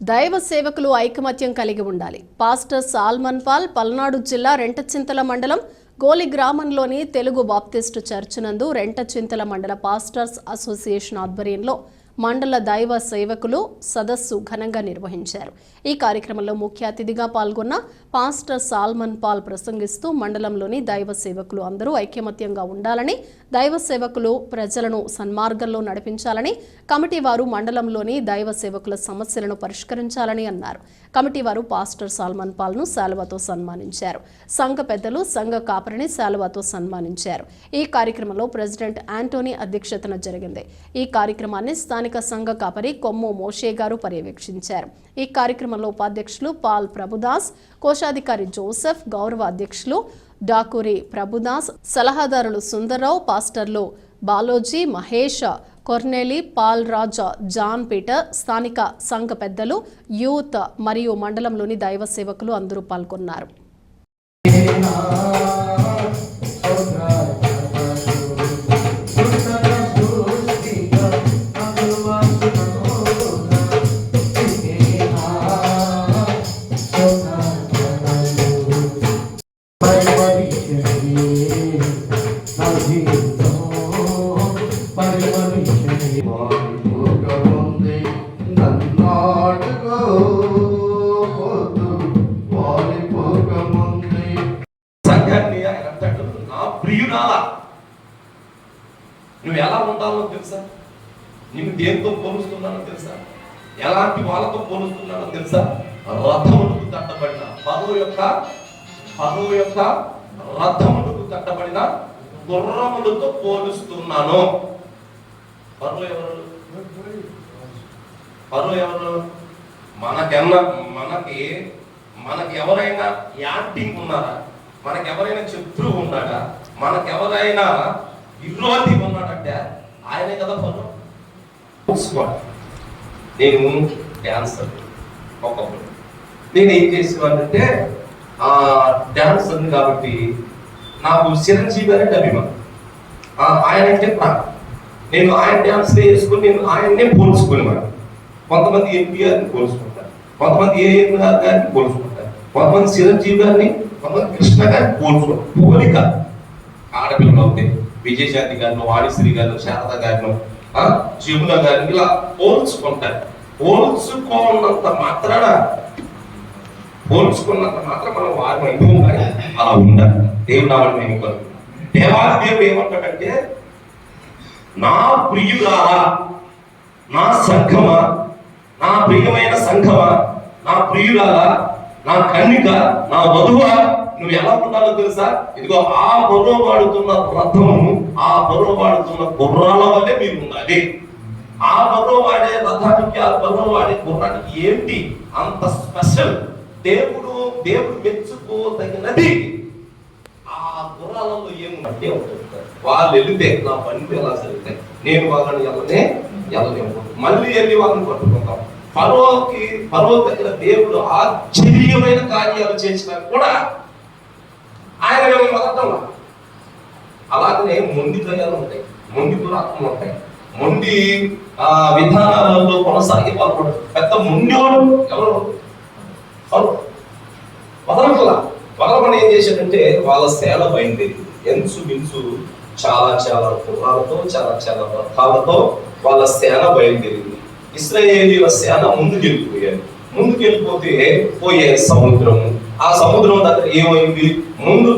దైవ సేవకులు ఐకమత్యం కలిగి ఉండాలి. పాస్టర్ సాల్మన్ పాల్ పల్నాడు జిల్లా రెంటచింతల మండలం గోలి గ్రామంలోని తెలుగు బాప్తిస్టు చర్చ్ నందు రెంటచింతల మండల పాస్టర్స్ అసోసియేషన్ ఆధ్వర్యంలో మండల దైవ సేవకులు సదస్సు ఘనంగా నిర్వహించారు. ఈ కార్యక్రమంలో ముఖ్య అతిథిగా పాల్గొన్న పాస్టర్ సాల్మన్ పాల్ ప్రసంగిస్తూ మండలంలోని దైవ సేవకులు అందరూ ఐకమత్యంగా ఉండాలని దైవ సేవకులు ప్రజలను సన్మార్గంలో నడిపించాలని కమిటీ వారు మండలంలోని దైవ సేవకుల సమస్యలను పరిష్కరించాలని అన్నారు. కమిటీ వారు పాస్టర్ సాల్మన్ పాల్ను శాలువాతో సన్మానించారు. సంఘ పెద్దలు సంఘ కాపరిని శాలువాతో సన్మానించారు. ఈ కార్యక్రమంలో ప్రెసిడెంట్ యాంటోనీ అధ్యక్షతన జరిగింది. ఈ కార్యక్రమాన్ని స్థానిక సంఘ కాపరి కొమ్ము మోషే గారు పర్యవేక్షించారు. ఈ కార్యక్రమంలో ఉపాధ్యక్షులు పాల్ ప్రభుదాస్ కోశాధికారి జోసెఫ్ గౌరవ అధ్యక్షులు డాకూరి ప్రభుదాస్ సలహాదారులు సుందర్రావు పాస్టర్లు బాలోజీ మహేష్ కొర్నేలి పాల్ రాజా జాన్ పీటర్ స్థానిక సంఘ పెద్దలు యూత్ మరియు మండలంలోని దైవ సేవకులు అందరూ పాల్గొన్నారు. సంఘాన్ని ఆయన నా ప్రియురాలా. నువ్వు ఎలా ఉండాలో తెలుసా? నిన్ను దేంతో పోలుస్తున్నానో తెలుసా? ఎలాంటి వాళ్ళతో పోలుస్తున్నానో తెలుసా? రథములకు కట్టబడిన పదవు యొక్క పదవు యొక్క రథములకు కట్టబడిన గుర్రములతో పోలుస్తున్నాను. పనులు ఎవరు? పనులు ఎవరు? మనకెన్న మనకి మనకి ఎవరైనా యాక్టింగ్ ఉన్నారా? మనకి ఎవరైనా శత్రువు ఉన్నాడా? మనకెవరైనా విరోధి ఉన్నాడంటే ఆయనే కదా పనులు. స్క్వాడ్. నేను డాన్సర్ ఒకప్పుడు. నేను ఏం చేసేవాడంటే ఆ డాన్సర్ కాబట్టి నాకు చిరంజీవి అంటే అభిమానం. ఆయన అంటే ప్రాణం. నేను ఆయన డ్యాన్స్ వేసుకుని నేను ఆయన్నే పోల్చుకునేవాడు కొంతమంది ఎన్టీఆర్ని పోల్చుకుంటారు. కొంతమంది ఏఎన్ఆర్ గారిని పోల్చుకుంటారు. కొంతమంది చిరంజీవి గారిని కొంతమంది కృష్ణ గారిని పోల్చుకుంటారు పోలిక. ఆడపిల్లలు అవుతాయి విజయశాంతి గారిని వాణిశ్రీ గారు శారద గారిని ఆ, జమున గారిని ఇలా పోల్చుకుంటారు. పోల్చుకోనంత మాత్రాన పోల్చుకున్నంత మాత్రం మనం వారి అయిపో అలా ఉండాలి. దేవుడు నామని మేము దేవాలయం ఏమంటాడంటే నా ప్రియురారా నా సంఘమా నా ప్రియమైన సంఘమా నా ప్రియురాలా నా కన్నిక నా వధువా నువ్వు ఎలా ఉండాలో తెలుసా? ఇదిగో ఆ బుర్ర వాడుతున్న రథము ఆ బుర్ర వాడుతున్న గుర్రాల వల్లే మీరు ఉండాలి. ఆ బుర్ర వాడే రథానికి ఆ బరువు వాడే గుర్రానికి ఏంటి? అంత స్పెషల్. దేవుడు దేవుడు మెచ్చుకోదగినది. ఆ గుర్రాలలో ఏముంటే ఉంటుంది వాళ్ళు వెళితే నా బండి ఎలా జరుగుతాయి నేను వాళ్ళని వెళ్ళనే వెళ్ళలేము మళ్ళీ వెళ్ళి వాళ్ళని పట్టుకుంటాం? పరోకి పరో దగ్గర దేవుడు ఆశ్చర్యమైన కార్యాలు చేసినా కూడా ఆయన మేము మొదటం అలాగనే మొండి దయాలు ఉంటాయి మొండి దురాత్మలు ఉంటాయి. మొండి ఆ విధానాలలో కొనసాగి వాళ్ళు పెద్ద పెద్ద మొండివాడు ఎవరు? వదలకల వదలమని ఏం చేశాడంటే వాళ్ళ సేల బయలుదేరింది. ఎంచు మించు చాలా చాలా కుర్రాలతో చాలా చాలా రథాలతో వాళ్ళ సేన బయలుదేరింది ఇస్రాయేలీల సేన ముందుకెళ్ళిపోయారు. ముందుకెళ్ళిపోతే పోయే సముద్రము. ఆ సముద్రం దగ్గర ఏమైంది? ముందు